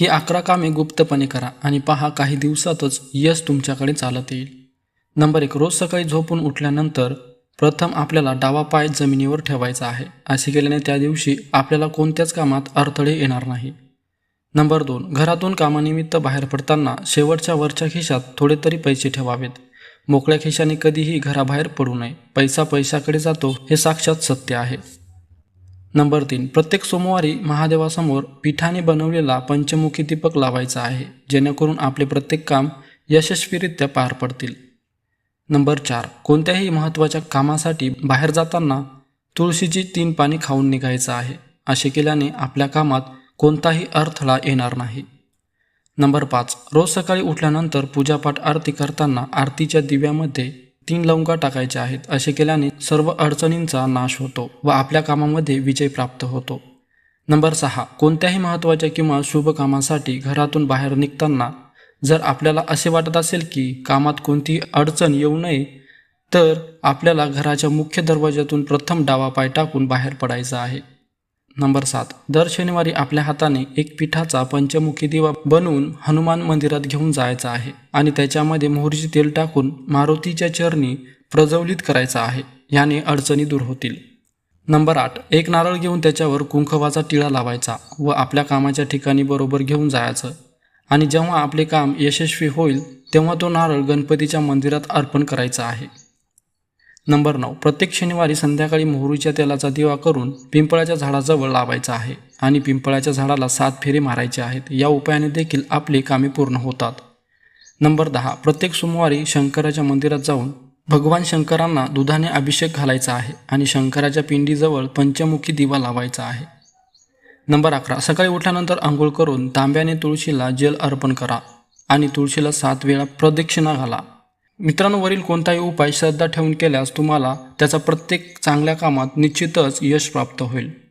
ही अकरा कामे गुप्तपणे करा आणि पहा काही दिवसातच यश तुमच्याकडे चालत येईल. नंबर एक रोज सकाळी झोपून उठल्यानंतर प्रथम आपल्याला डावा पाय जमिनीवर ठेवायचा आहे. असे केल्याने त्या दिवशी आपल्याला कोणत्याच कामात अडथळे येणार नाही. नंबर दोन घरातून कामानिमित्त बाहेर पडताना शेवटच्या वरच्या खिशात थोडे तरी पैसे ठेवावेत. मोकळ्या खिशाने कधीही घराबाहेर पडू नये. पैसा पैशाकडे जातो हे साक्षात सत्य आहे. नंबर तीन प्रत्येक सोमवारी महादेवासमोर पिठाने बनवलेला पंचमुखी दीपक लावायचा आहे जेणेकरून आपले प्रत्येक काम यशस्वीरित्या पार पडतील. नंबर चार कोणत्याही महत्त्वाच्या कामासाठी बाहेर जाताना तुळशीची तीन पाणी खाऊन निघायचं आहे असे केल्याने आपल्या कामात कोणताही अडथळा येणार नाही. नंबर पाच रोज सकाळी उठल्यानंतर पूजापाठ आरती करताना आरतीच्या दिव्यामध्ये तीन लवंगा टाकायच्या आहेत. असे केल्याने सर्व अडचणींचा नाश होतो व आपल्या कामामध्ये विजय प्राप्त होतो. नंबर सहा. कोणत्याही महत्त्वाच्या किंवा शुभ कामासाठी घरातून बाहेर निघताना जर आपल्याला असे वाटत असेल की कामात कोणतीही अडचण येऊ नये तर आपल्याला घराच्या मुख्य दरवाज्यातून प्रथम डावा पाय टाकून बाहेर पडायचा आहे. नंबर सात. दर शनिवारी आपल्या हाताने एक पिठाचा पंचमुखी दिवा बनवून हनुमान मंदिरात घेऊन जायचा आहे आणि त्याच्यामध्ये मोहरीचे तेल टाकून मारुतीच्या चरणी प्रज्वलित करायचा आहे. याने अडचणी दूर होतील. नंबर आठ. एक नारळ घेऊन त्याच्यावर कुंकवाचा टिळा लावायचा व आपल्या कामाच्या ठिकाणी बरोबर घेऊन जायचं. आणि जेव्हा आपले काम यशस्वी होईल तेव्हा तो नारळ गणपतीच्या मंदिरात अर्पण करायचा आहे. नंबर नऊ. प्रत्येक शनिवारी संध्याकाळी मोहरीच्या तेलाचा दिवा करून पिंपळाच्या झाडाजवळ लावायचा आहे आणि पिंपळाच्या झाडाला सात फेरे मारायचे आहेत. या उपायाने देखील आपली कामे पूर्ण होतात. नंबर दहा. प्रत्येक सोमवारी शंकराच्या मंदिरात जाऊन भगवान शंकरांना दुधाने अभिषेक घालायचा आहे आणि शंकराच्या पिंडीजवळ पंचमुखी दिवा लावायचा आहे. नंबर अकरा. सकाळी उठल्यानंतर आंघोळ करून तांब्याने तुळशीला जल अर्पण करा आणि तुळशीला सात वेळा प्रदक्षिणा घाला. मित्रांनो वरील कोणताही उपाय श्रद्धा ठेवून केल्यास तुम्हाला त्याचा प्रत्येक चांगल्या कामात निश्चितच यश प्राप्त होईल.